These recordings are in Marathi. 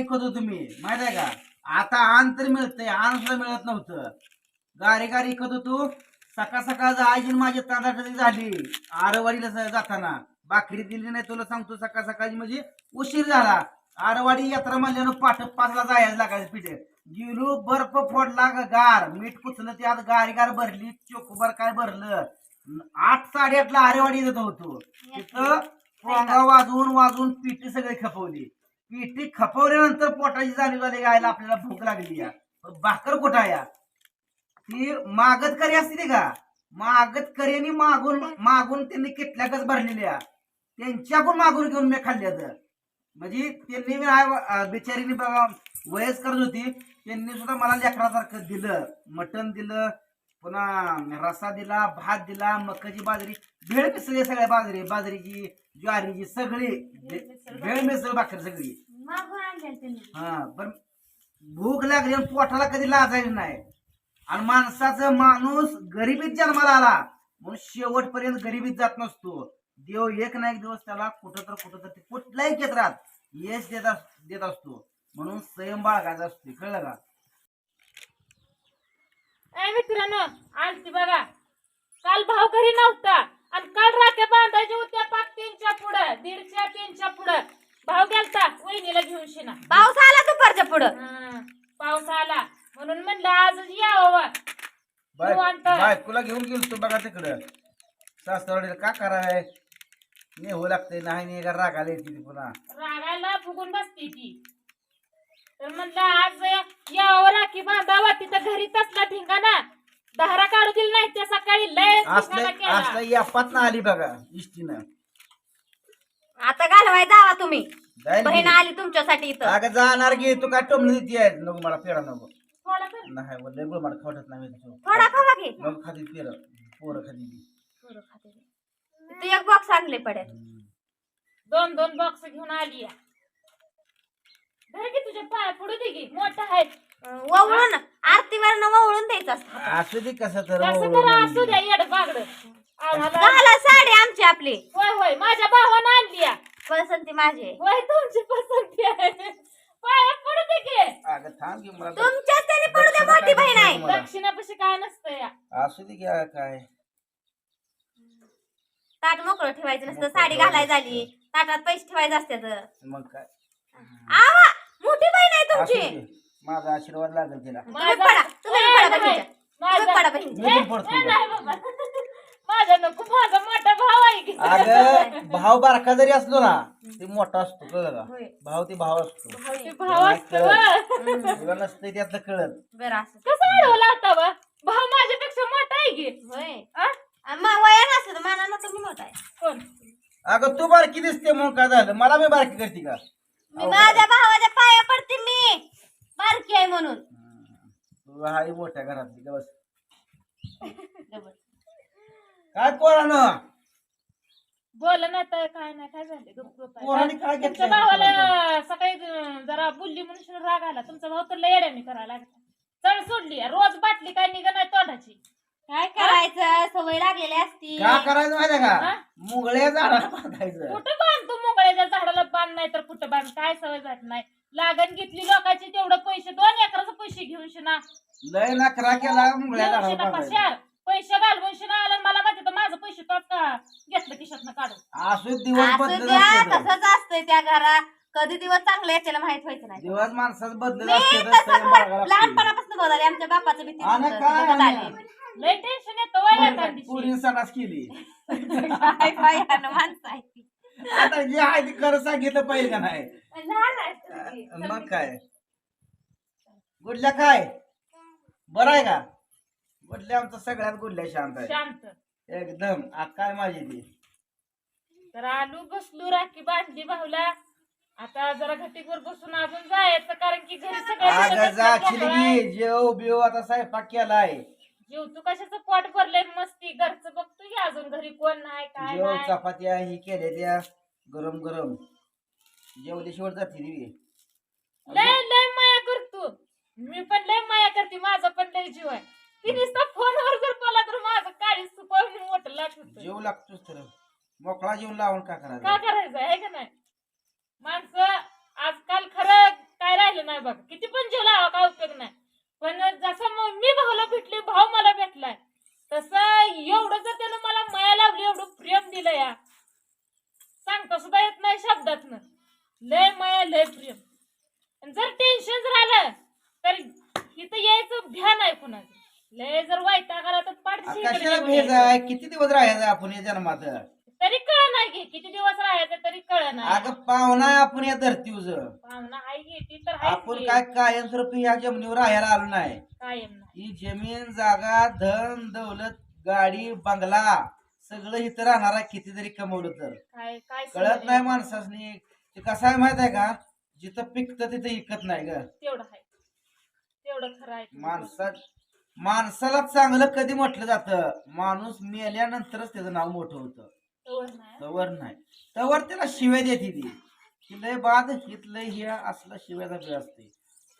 होतो तुम्ही माहीत आहे का? आता आण तर मिळतंय आण सुद्धा मिळत नव्हतं. गारी गारी इकत होतो सकाळ सकाळ आईची माझी तांदळाची झाली. आरवाडीला जाताना. भाकरी दिली नाही तुला सांगतो सकाळ सकाळची म्हणजे उशीर झाला. आरवाडी यात्रा म्हणल्यानं पाठ पाचला जायला लागायचं पिठे. गेलो बर्फ फोडला गार. मीठ पुचलं ते आता गारी गार भरली चोकोबर काय भरलं? आठ साडेआठला आरेवाडी येत होतो. तिथं वाजवून वाजवून पिठी सगळी खपवली. पिठी खपवल्यानंतर पोटाची जाणीव झाली गायला आपल्याला भूक लागली या. भाकर कुठं आहे या? ती मागत करी असते का? मागत कऱ्यानी मागून मागून त्यांनी किटल्याकच भरलेल्या त्यांच्याकडून मागून घेऊन मी खाल्ल्या तर म्हणजे त्यांनी मी बिचारीने बघा होती त्यांनी सुद्धा मला लेकरासारखं दिलं मटण दिलं पुन्हा रसा दिला भात दिला मकाची बाजरी भेळ मिसळली सगळ्या बाजरी बाजरीची ज्वारीची सगळी भेळ मिसळ भाकर सगळी. मागून आणलेलं त्यांनी. हा पण भूक लागली आणि पोटाला कधी लाजायला नाही. आणि माणसाचं माणूस गरिबीत जन्माला आला. म्हणून शेवटपर्यंत गरिबीत जात नसतो. देव एक ना एक दिवस त्याला कुठं तर कुठं तर कुठल्याही क्षेत्रात यश देत देत असतो. म्हणून संयम बाळगायचा असतो. कळलं का? मित्रांनो आलती बघा. काल भाव घरी नव्हता. आणि काल राख्या बांधायच्या होत्या पाच तीनच्या पुढं. दीडच्या तीनच्या पुढं. भाव गेलता. वहिनीला घेऊन शिना. पाऊस आला दुपारच्या पुढं. हं, पाऊस आला. म्हणून म्हणलं आज यावं. बाय निवांत. बायकोला घेऊन गेलो तू बघा तिकडं. सासरवाडीला का कराय? नेहू लागतंय. नाही नाही का रागाला येते ती पुन्हा? रागायला फुगून बसती ती. तर म्हणलं आज यावं राखी बांधावा. तिथं घरी तसला धिंगाणा. दहारा काढू दिला नाही त्या सकाळी लय असलं धिंगाणा केला. असलं यापात ना आली बघा इष्टीनं आता घालवाय जावा तुम्ही बहीण. आली तुमच्यासाठी इथं अगं जाणार की तू काय टोमली देते आहे नको मला पेरा नको थोडं कर. नाही लय गुळ मला खावटत नाही त्याच्यावर. थोडा खावा घे नको खाती पेर पोरं खाती ती. थोडं खाते मी. तू एक बॉक्स आणले पडेल दोन दोन बॉक्स घेऊन आली या धर की तुझ्या पाया पुढे दे की मोठा आहे वळून आरतीवर वळून द्यायचं असतं. असू दे कसं तर कसं तर असू द्या येड बागड. साडी आमची आपली. होय होय माझ्या भावानं आणली या. पसंती माझी. होय तुमची पसंती आहे. पाया पुढे दे की. अगं थांब की मला तर- तुमच्याच त्याने पडू द्या मोठी बहीण आहे. मला. दक्षिणापाशी काय नसतं या. असू दे की अगं काय? ताट मोकळं ठेवायचं नसतं. साडी घालाय झाली. ताटात पैसे ठेवायचे असतात मग काय? आवा मोठी बहीण आहे असू तुमची दे. माझा आशीर्वाद लागेल तिला तुम्ही पडा तुम्ही ए, पडा नाही. बहिणीच्या. माझा- तुम्ही पडा बहिणीच्या. मी ए, पण पडतो ए, नाही बाबा. माझा नको माझा मोठा भाव आहे की अगं भाव बारका जरी असलो ना ते मोठा असतो कळलं का होय. भाव ते भाव असतो ते भाव असतो. तुला नसतं त्यातलं कळत बरं असं कसं अडवला होता व? भाव माझ्यापेक्षा मोठा आहे की होय आ? आणि मग वया नसलं तर माना तुम्ही मोठा आहे कोण अगं तू बारकी दिसते मग काय झालं मला मी बारकी करते का मी माझ्या भावाच्या पाया पडते मी बारकी आहे म्हणून. तू हाय मोठ्या घरातली का बस. डबल. काय पोरानं? बोल ना तर काय नाही काय झालं? गप्प गप्प आहे. पोराने काय घेतलं तुमच्या भावाला सकाळी अं, जरा बुल्ली म्हणून राग आला. तुमचा भाऊ तर लय येड्यामी करायला लागला. चढ सोडली रोज बाटली काय निघ नाही तोंडाची. काय करायचं? सवय लागलेली असती. का करायचं माहितीये हा? का मुगळ्या झाडाला बांधायचं. कुठं बांधतो मोकळ्याच्या बांध नाही तर कुठं बांध काय सवय जात नाही लागण घेतली लोकांची तेवढं पैसे दोन एकराचं पैसे घेऊन शिना लय नखरा केला मुगळ्या घेऊन पैसे घालवून शिना आलं आणि मला माहिती तर माझं पैसे तो का घेतलं खिशातनं काढून असू दिवस असं बदलत द्या असते तो. तसंच असतंय त्या घरात कधी दिवस चांगले याच्याला माहीत व्हायचं नाही दिवस माणसाचं बदलत मी असते तसंच. लहानपणापासून बदलले आमच्या बापाचं भीती काय आणि? लय टेन्शन येतं वय सणास केली माणसं आहे ती. आता जे आहे ते खरं सांगितलं पाहिजे का नाही? लहान आहे ती. मग काय? गुडल्या काय? बरं आहे का? गुडल्या आमचं सगळ्यात गुडल्या शांत आहे शांत. एकदम. काय माझी ती? तर आलू बसलू राखी बांधली भाऊला. आता जरा घटीवर बसून अजून जायचं कारण की घरी की जेव बिव आता स्वयंपाक केलाय. जीव तू कशाचं पोट भरलंय? मस्ती घरचं बघतो की अजून घरी कोण नाही काय जेव नाही? चपात्या ही केलेल्या गरम गरम. जेवली शेवट जाते ती लय लय माया करतो मी पण लय माया करते माझा पण लय जीव आहे. ती नुसता फोनवर जर बोला तर माझं काळी सुपावून मोठं लागत जेव लागतोच तर. मोकळा जेवण लावून का का करायचं करायचं आहे का नाही? माणसं आजकाल खरं काय नाही बघ. किती पण जीव लावा काय उपयोग नाही पण जसं मग मी भाऊला भेटले भाऊ मला भेटलाय तसं एवढं जर त्यानं मला माया लावली एवढं प्रेम दिलं या सांगता सुद्धा येत नाही शब्दातनं लय माया लय प्रेम आणि जर टेन्शन जर आलं तर इथं यायचं भ्या नाही कुणाचं लय जर वाईट आला तर पाठशी इकडे कशाला निघून भेज यायचं. आहे? किती दिवस राहायचं आपण या जन्मात? तरी कळ नाही की किती दिवस राहायचं तरी कळ नाही अगं पाहुणा आहे आपण या धरतीवर. पाहुणा तर आहेच आपण की. काय कायमस्वरूपी ह्या जमिनीवर राहायला आलो नाही. कायम नाही. ही जमीन जागा धन दौलत गाडी बंगला सगळं इथं राहणार आहे कितीतरी कमवलं तर. काय काय कळत समजेल? नाही माणसासनी. ते कसं आहे माहीत आहे का? जिथं पिकतं तिथं इकत नाही ग. तेवढं आहे. तेवढं खरं आहे माणसा माणसाला चांगलं कधी म्हटलं जातं? माणूस मेल्यानंतरच त्याचं नाव मोठं होतं. तेवढं नाही. तवर नाही. तवर त्याला शिव्या देते ती. की लय बाद हित लय हे असला शिव्याचा वेळ असते.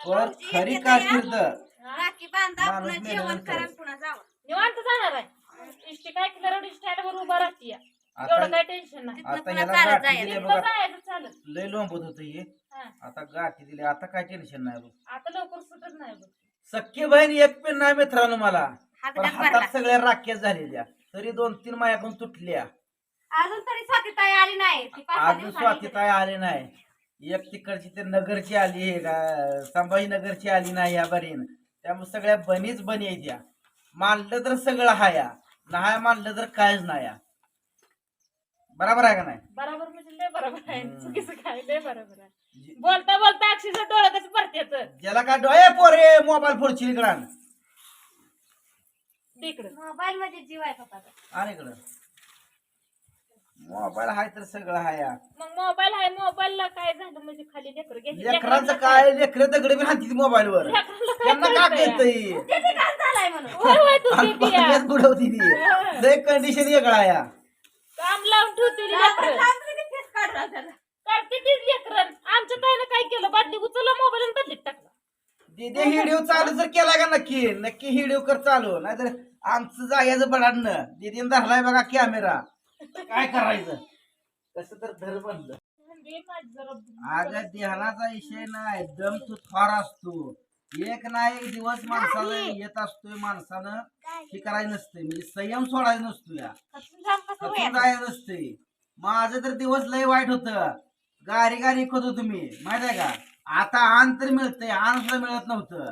पण खरी कारकीर्द राखी बांधा माणूस पुन्हा जेवण मेल्यानंतर. करा आणि पुन्हा जावं. निवांत जाणार आहे. इष्टी काय किलोमीटर स्टँड वर उभा राहते आता एवढं काय टेन्शन नाही. आता पुन्हा ह्याला चालत गाठी जायचं. दिल्या इथं बघा. जायचं चालत. लय लोंबत होत हे. हा. आता गाठी दिली आता काय टेन्शन नाही बघ आता लवकर सुटत नाही बघ सख्खी बहीण एक पण नाही मित्रांनो मला. पण हातात सगळ्या राख्या झालेल्या. तरी दोन तीन मायाकडून तुटल्या. अजून तरी स्वातीताई आली नाही. ती पाच सहा अजून दिवसांनी येते. आले नाही. एक तिकडची ते नगरची आली आहे का? संभाजीनगरची आली नाही या बरीन. त्यामुळे सगळ्या बनीच बनी आहेत या. मानलं तर सगळं हाया नाही मानलं तर कायच नाही या. बरोबर आहे का नाही? बरोबर म्हणजे लय बरोबर आहे. हम्म. चुकीचं काय? लय बरोबर आहे. बोलता बोलता अक्षीचं डोळं कसं भरतेच ज्याला काय डोळे पोरे मोबाईल फोडची इकडं तिकडं मोबाईल मध्ये जीव आहे पप्पाचा. आणि इकडं. मोबाईल हाय तर सगळं हाया मग मोबाईल आहे मोबाईलला काय झालं? म्हणजे खाली लेकर लेकरांचं काय? लेकर दगड बी हाती मोबाईलवर. त्यांना काय कळतंय? ते ठिकाण झालाय म्हणून. बुडवती ती. लय कंडिशन वेगळा या काम लावून ठेवते रात्र लेकर. सांगते की फेस काढून आणतात. करते तीच लेकर. आमच्या ताईनं काय केलं? बादली उचलला मोबाईल आणि बदलीत टाकला. दिदे हिडिओ चालू जर केला का नक्की? नक्की हिडिओ कर चालू. नाहीतर आमचं जायचं बडाडणं. दिदीन धरलाय बघा कॅमेरा. काय करायचं? कसं तर धर बनलं म्हणजे माझी जरा अगं ध्यानाचा विषय नाही. दम तू फार असतो. एक ना एक दिवस माणसाला येत असतोय माणसानं. हे करायचं नसतंय. म्हणजे संयम सोडायचा नसतो या कसं? जायचं नसते माझं तर दिवस लय वाईट होत. गारी गारी इकत होतो मी माहीत आहे का? आता आण तर मिळतंय आण सुद्धा मिळत नव्हतं.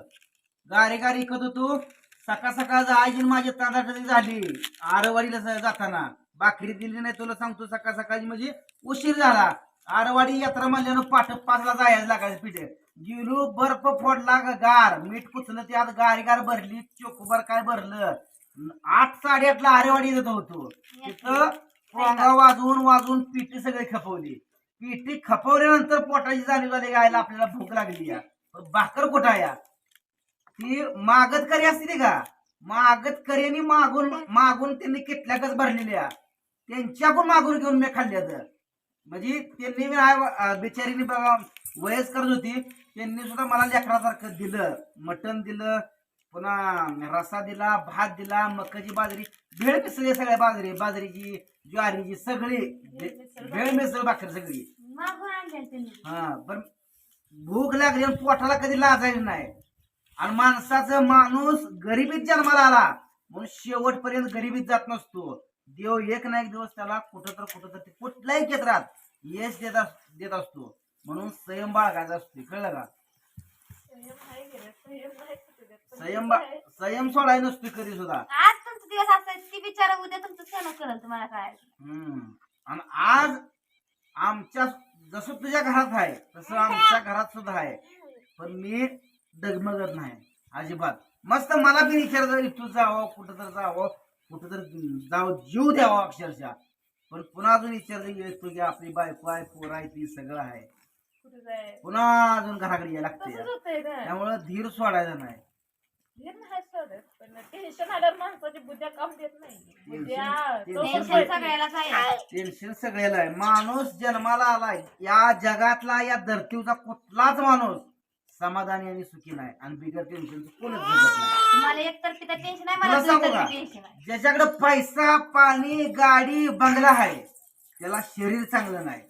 गारी गारी इकत होतो सकाळ सकाळ आईची माझी तांदळाची झाली. आरवाडीला जाताना. भाकरी दिली नाही तुला सांगतो सकाळ सकाळची म्हणजे उशीर झाला. आरवाडी यात्रा म्हणल्यानं पाठ पाचला जायला लागायचं पिठे. गेलो बर्फ फोडला गार. मीठ कुचलं त्यात गारी गार भरली चोकोबर काय भरलं. आठ साडेआठला आरेवाडी येत होतो. तिथं वाजवून वाजवून पिठी सगळी खपवली. पिठी खपवल्यानंतर पोटाची जाणीव झाली गायला आपल्याला भूक लागली या. भाकर कुठं या? ती मागत करी असते का? मागत करीने मागून मागून त्यांनी किटल्याकच भरलेल्या? त्यांच्याकडून मागून घेऊन मी खाल्ल्या तर. म्हणजे त्यांनी बिचारीने बघा वयस्कर होती त्यांनी सुद्धा मला लेकरासारखं दिलं. मटण दिलं पुन्हा रसा दिला भात दिला मकाची बाजरी भेळ मिसळली सगळ्या बाजरी बाजरीची ज्वारीची सगळी. भे- भेळ मिसळ भाकर सगळी. मागून आणलेलं त्यांनी. हा पण भूक लागली आणि पोटाला कधी लाजायला नाही. आणि माणसाचं माणूस गरिबीत जन्माला आला. म्हणून शेवटपर्यंत गरिबीत जात नसतो. देव एक ना एक दिवस त्याला कुठं तर कुठं तर ते कुठल्याही क्षेत्रात यश देत अस- देत असतो. म्हणून संयम बाळगायचा असतो. कळलं का? संयम बा- संयम सोडायला नसतो कधी सुद्धा आज दिवस असेल ती बिचारा उद्या तुमचं सण करेल तुम्हाला काय हम्म. आणि आज आमच्या जसं तुझ्या घरात आहे तसं आमच्या घरात सुद्धा आहे. पण मी डगमगत नाही अजिबात. मस्त मला बी विचार तू जावं कुठं तर जावं कुठं तर जावं जीव द्यावा अक्षरशः. पण पुन्हा अजून विचार येतो की आपली बायको आहे पोर आहे ती सगळं आहे. पुन्हा अजून घराकडे यायला लागते. त्यामुळं धीर सोडायचा नाही. धीर नाही सोडत पण टेन्शन आल्यावर माणसाची बुद्ध्या काम देत नाही. बुद्ध्या टेन्शन- चौकट टेन्शन पडते. सगळ्यालाच आहे टेन्शन सगळ्याला आहे. माणूस जन्माला आलाय. या जगातला या धर्तीवचा कुठलाच माणूस समाधानी आणि सुखी नाही. आणि बिगर टेन्शन कोणच जगत नाही. तुम्हाला एक तर पिता टेन्शन आहे तुला मला सांगू दुसरं का? टेन्शन आहे. ज्याच्याकडे पैसा पाणी गाडी बंगला आहे त्याला शरीर चांगलं नाही.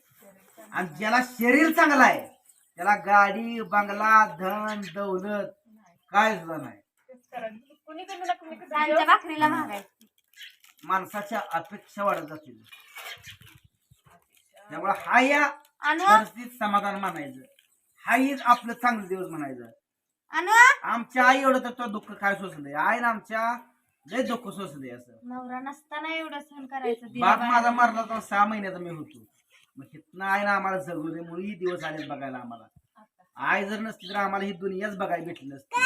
आणि ज्याला शरीर चांगलं आहे त्याला गाडी बंगला धन दौलत काय सुद्धा नाही. त्यांच्या भाकरीला महागायची माणसाच्या अपेक्षा वाढत जातील. त्यामुळे हा या अनु? परिस्थितीत समाधान मानायचं हाच आपलं चांगलं दिवस म्हणायचं. अनु? आमच्या आई एवढं तर तो दुःख काय सोसलंय आई ना आमच्या लय दुःख सोसलंय असं. नवरा नसताना एवढं सहन करायचं बाप माझा मारला तर सहा महिन्याचा मी होतो. मग हिथनं आहे ना आम्हाला जगू दे म्हणून ही दिवस आले बघायला आम्हाला. आई जर नसती तर आम्हाला ही दुनियाच बघायला भेटली नसती.